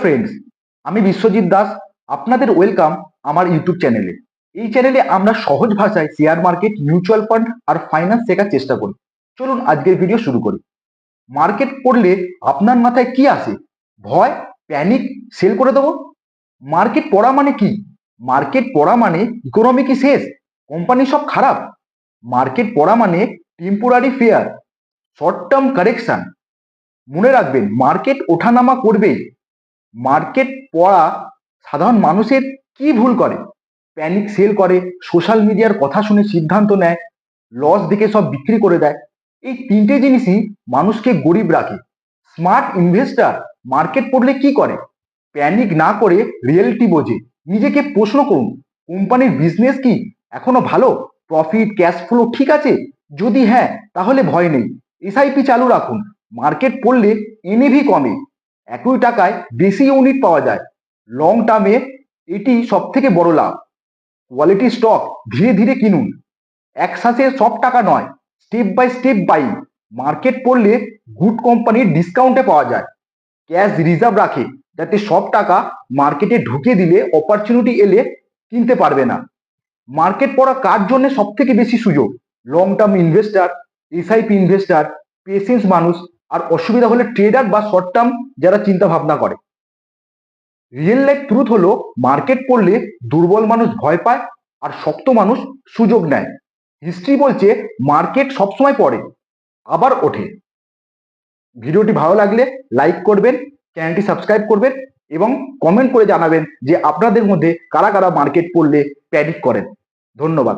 Friends আমি বিশ্বজিৎ দাস, আপনাদের welcome আমার ইউটিউব চ্যানেলে এই চ্যানেলে আমরা সহজ ভাষায় শেয়ার মার্কেট মিউচুয়াল ফান্ড আর ফাইন্যান্স শেখার চেষ্টা করি। চলুন আজকের ভিডিও শুরু করি। মার্কেট পড়লে আপনার মাথায় কি আসে? ভয় প্যানিক সেল করে দেবো? মার্কেট পড়া মানে কি? মার্কেট পড়া মানে ইকোনমি কি শেষ? কোম্পানি সব খারাপ? মার্কেট পড়া মানে temporary fear short term correction মনে রাখবেন মার্কেট ওঠানামা করবেই। মার্কেট পড়া সাধারণ মানুষের কি ভুল করে? প্যানিক সেল করে সোশ্যাল মিডিয়ার কথা শুনে সিদ্ধান্ত নেয় লস দেখে সব বিক্রি করে দেয়। এই তিনটে জিনিসই মানুষকে গরিব রাখে। স্মার্ট ইনভেস্টার মার্কেট পড়লে কি করে? প্যানিক না করে রিয়েলিটি বোঝে। নিজেকে প্রশ্ন করুন, কোম্পানির বিজনেস কি এখনও ভালো? প্রফিট ক্যাশ ফ্লো ঠিক আছে? যদি হ্যাঁ তাহলে ভয় নেই। এসআইপি চালু রাখুন। মার্কেট পড়লে এনএভি কমে। একই টাকায় বেশি ইউনিট পাওয়া যায়। লং টার্মে এটি সব থেকে বড় লাভ। কোয়ালিটি স্টক ধীরে ধীরে কিনুন। একসাথে সব টাকা নয় step by step buy market পড়লে গুড কোম্পানির ডিসকাউন্টে পাওয়া যায়। ক্যাশ রিজার্ভ রাখে, যাতে সব টাকা মার্কেটে ঢুকে দিলে অপরচুনিটি এলে কিনতে পারবে না। মার্কেট পড়া কার জন্য সব থেকে বেশি সুযোগ? Long term investor SIP investor patience মানুষ আর অসুবিধা হলে ট্রেডার বা শর্ট টার্ম যারা চিন্তা ভাবনা করে। রিয়েল লাইফ ট্রুথ হলো মার্কেট পড়লে দুর্বল মানুষ ভয় পায় আর শক্ত মানুষ সুযোগ নেয়। হিস্ট্রি বলছে মার্কেট সবসময় পড়ে, আবার ওঠে। ভিডিওটি ভালো লাগলে লাইক করবেন চ্যানেলটি সাবস্ক্রাইব করবেন এবং কমেন্ট করে জানাবেন যে আপনাদের মধ্যে কারা কারা মার্কেট পড়লে প্যানিক করেন। ধন্যবাদ।